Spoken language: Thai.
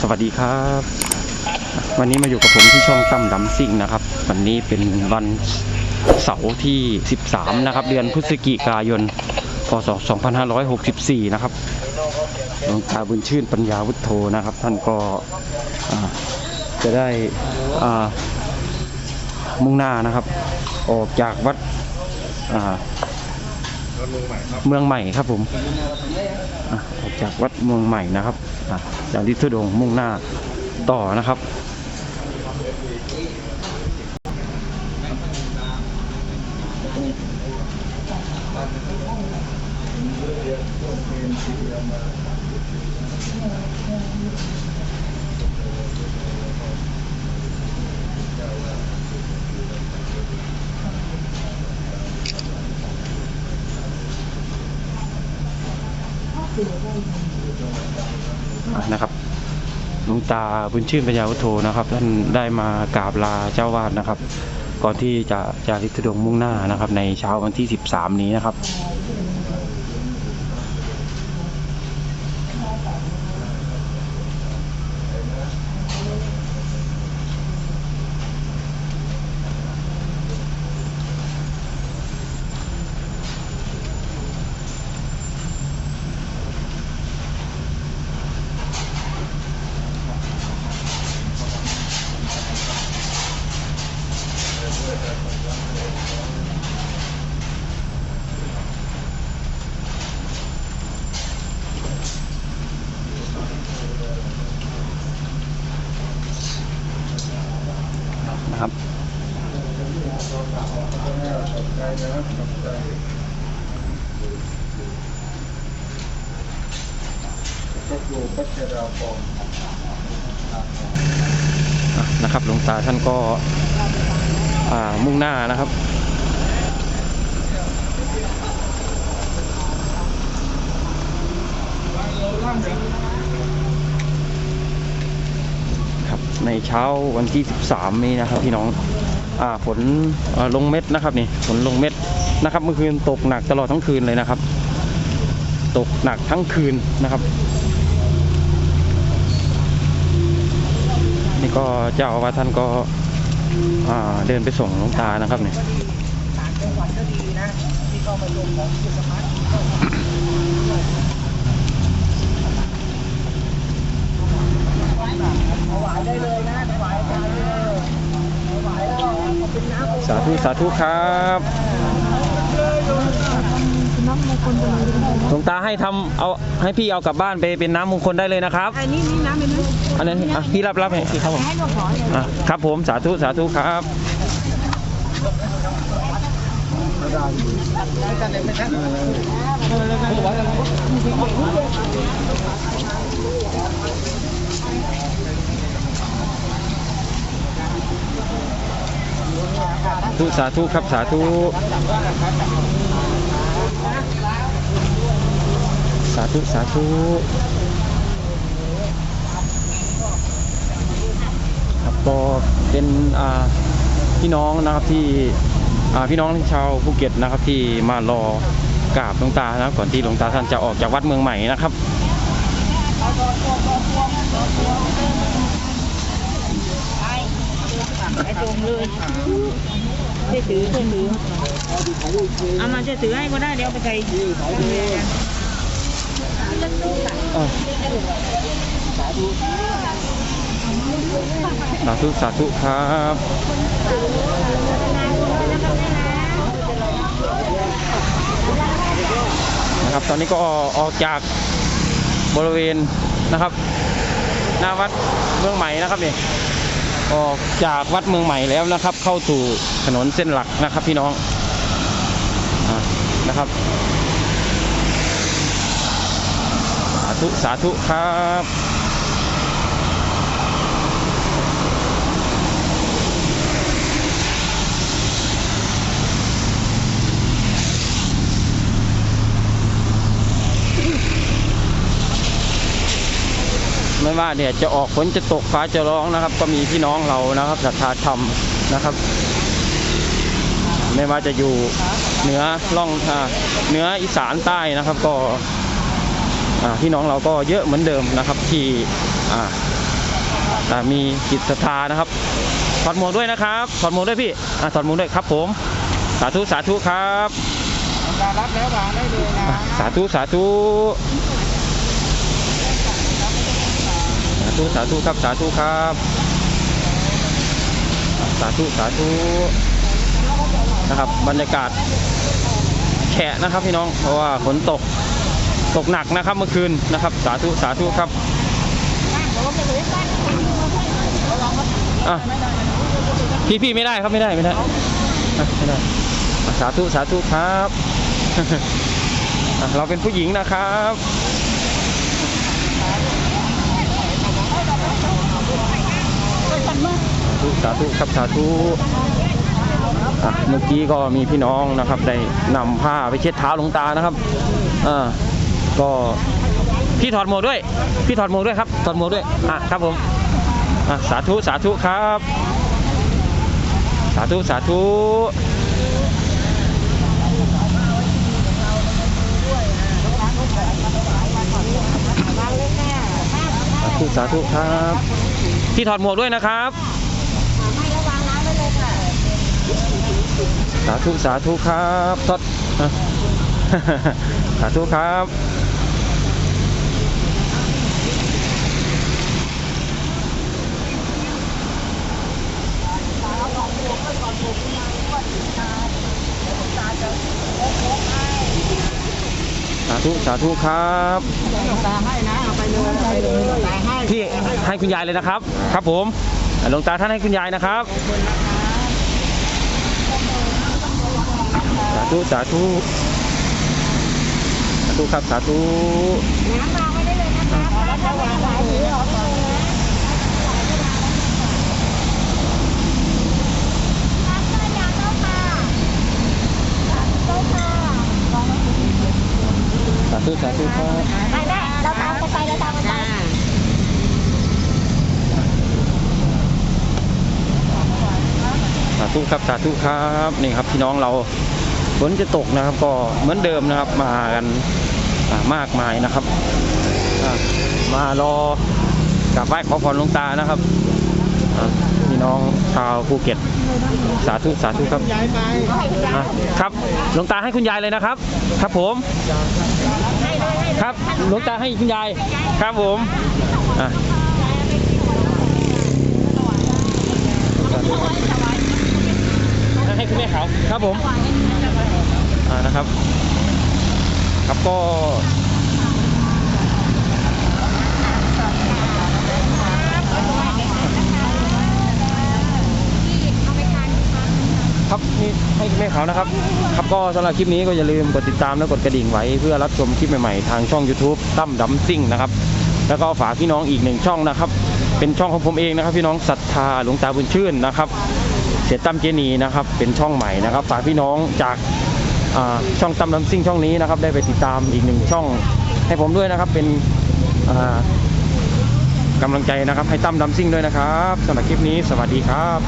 สวัสดีครับ วันนี้มาอยู่กับผมที่ช่องตั้มดำซิ่งนะครับ วันนี้เป็นวันเสาร์ที่ 13 นะครับ เดือนพฤศจิกายน พศ 2564 นะครับหลวงตาบุญชื่นปัญญาวุฒโธนะครับ ท่านก็จะได้มุ่งหน้านะครับ ออกจากวัด เมืองใหม่ครับผมออกจากวัดเมืองใหม่นะครับจากลิทุดงมุ่งหน้าต่อนะครับ อะนะครับห ลวงตาบุญชื่นปัญญาวุฒโธนะครับ ท่านได้มากราบลาเจ้าวาดนะครับ ก่อนที่จะจะริกทุดงมุ่งหน้านะครับ ในเช้าวันที่ 13 นี้นะครับนะครับ นะครับหลวงตาท่านก็มุ่งหน้านะครับครับในเช้าวันที่ 13 นี้นะครับพี่น้อง ฝนอ่าลงเม็ดนะครับนี่ฝนลงเม็ดนะครับเมื่อคืนตกหนักตลอดทั้งคืนเลยนะครับ ตกหนักทั้งคืนนะครับนี่ก็เจ้าอาวาสท่านก็อ่าเดินไปส่งหลวงตานะครับเนี่ย ต่างจังหวัดก็ดีนะ ที่เข้ามาลงของกิจสมาร์ทถวายได้เลยนะถวายอาจารย์ได้เลยถวายแล้วก็เอาเป็นน้ำ สาธุสาธุครับหลวงตาให้ทำเอาให้พี่เอากลับบ้านไปเป็นน้ำมงคลได้เลยนะครับ อันนี้นี่น้ำเป็นน้ำอันนั้นอะพี่รับรับให้พี่ครับผมให้หลวงพ่อเลยอะครับผมสาธุสาธุครับ ทุสาธุครับสาธุ สาธุ สาธุครับก็เป็นพี่น้องนะครับที่พี่น้องชาวภูเก็ตนะครับที่มารอกราบหลวงตานะครับก่อนที่หลวงตาท่านจะออกจากวัดเมืองใหม่นะครับไอ้ตรงเลย จะถือจะถือเอามาจะถือให้ก็ได้เดี๋ยวไปใส่สาธุสาธุครับนะครับตอนนี้ก็ออกจากบริเวณนะครับหน้าวัดเมืองใหม่นะครับนี่ ออกจากวัดเมืองใหม่แล้วนะครับ เข้าสู่ถนนเส้นหลักนะครับ พี่น้องอนะครับ สาธุสาธุครับ ว่าเนี่ยจะออกฝนจะตกฟ้าจะร้องนะครับ ก็มีพี่น้องเรานะครับศรัทธาธรรมนะครับ ไม่ว่าจะอยู่เหนือล่องอ่าเหนืออีสานใต้นะครับ ก็อ่าพี่น้องเราก็เยอะเหมือนเดิมนะครับ ที่อ่าอ่ามีจิตศรัทธานะครับถอดหมวกด้วยนะครับถอดหมวกด้วยพี่อ่าถอดหมวกด้วยครับ ผมสาธุสาธุครับรับแล้ววางได้เลยนะอะสาธุสาธุสา ธุสาธุครับสาธุครับ สาธุสาธุนะครับ บรรยากาศแฉะนะครับพี่น้องเพราะว่าฝนตกตกหนักนะครับเมื่อคืนนะครับ สาธุสาธุครับพี่พี่ไม่ได้ครับไม่ได้ไม่ได้ไม่ได้สาธุสาธุครับ เราเป็นผู้หญิงนะครับสา ธุสาธุครับสาธุอะเมื่อกี้ก็มีพี่น้องนะครับได้นำผ้าไปเช็ดเท้าหลวงตานะครับอ่าก็พี่ถอดหมวกด้วย พี่ถอดหมวกด้วยครับ ถอดหมวกด้วย อะครับผมอะสาธุสาธุครับ สาธุสาธุสาธุสาธุครับที่ถอดหมวกด้วยนะครับาธุสาธุครับทดสาธุครับสาธุสาธุครับตาให้นะเอาไปเลยไปเลยตาให้พี่ให้คุณยายเลยนะครับ ครับผมอะหลวงตาท่านให้คุณยายนะครับาธุสาธุสาธุครับสาธุน้ำวางไว้ได้เลยนะคะถ้าวางไว้หรือเอาไปเลยนะสาธุสาธุครับไปแม่เราตามกันไปเราตามกันไปสาธุครับสาธุครับนี่ครับพี่น้องเรา ฝนจะตกนะครับ ก็เหมือนเดิมนะครับ มากันมากมายนะครับ มารอกราบไหว้ขอพรหลวงตานะครับพี่น้องชาวภูเก็ต สาธุสาธุครับครับหลวงตาให้คุณยายเลยนะครับ ครับผม ครับหลวงตาให้คุณยายครับผมให้คุณแม่เขาครับผม นะครับ ครับก็ครับนี่ให้แม่เขานะครับ ครับก็สำหรับคลิปนี้ก็อย่าลืมกดติดตามและกดกระดิ่งไว้ เพื่อรับชมคลิปใหม่ๆ ทางช่อง YouTube ตั้มดัมซิ่งนะครับ แล้วก็ฝากพี่น้องอีกหนึ่งช่องนะครับ เป็นช่องของผมเองนะครับ พี่น้องศรัทธาหลวงตาบุญชื่นนะครับ เสียตั้มเจนีนะครับ เป็นช่องใหม่นะครับ ฝากพี่น้องจาก ช่องตั้มดัมซิ่งช่องนี้นะครับ ได้ไปติดตามอีกหนึ่งช่องให้ผมด้วยนะครับ เป็นกำลังใจนะครับ ให้ตั้มดำซิ่งด้วยนะครับสำหรับคลิปนี้สวัสดีครับ